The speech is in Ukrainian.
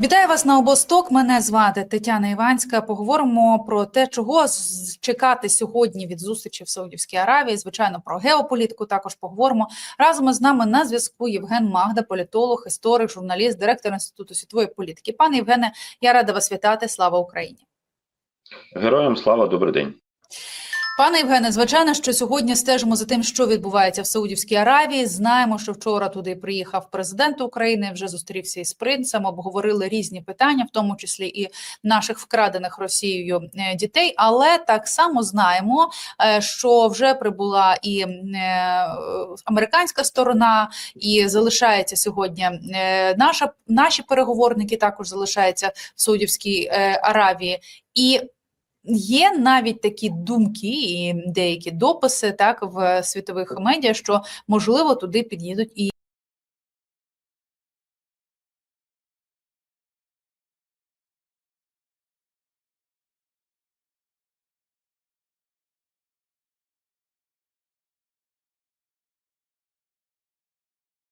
Вітаю вас на обосток. Мене звати Тетяна Іванська. Поговоримо про те, чого чекати сьогодні від зустрічі в Саудівській Аравії. Звичайно, про геополітику також поговоримо. Разом із нами на зв'язку Євген Магда, політолог, історик, журналіст, директор інституту світової політики. Пане Євгене, я рада вас вітати. Слава Україні. Героям слава, добрий день. Пане Євгене, звичайно, що сьогодні стежимо за тим, що відбувається в Саудівській Аравії. Знаємо, що вчора туди приїхав президент України, вже зустрівся із принцем, обговорили різні питання, в тому числі і наших вкрадених Росією е, дітей. Але так само знаємо, е, що вже прибула і е, американська сторона, і залишається сьогодні наша наші переговорники також залишаються в Саудівській Аравії. І Є навіть такі думки і деякі дописи так в світових медіа, що можливо туди під'їдуть і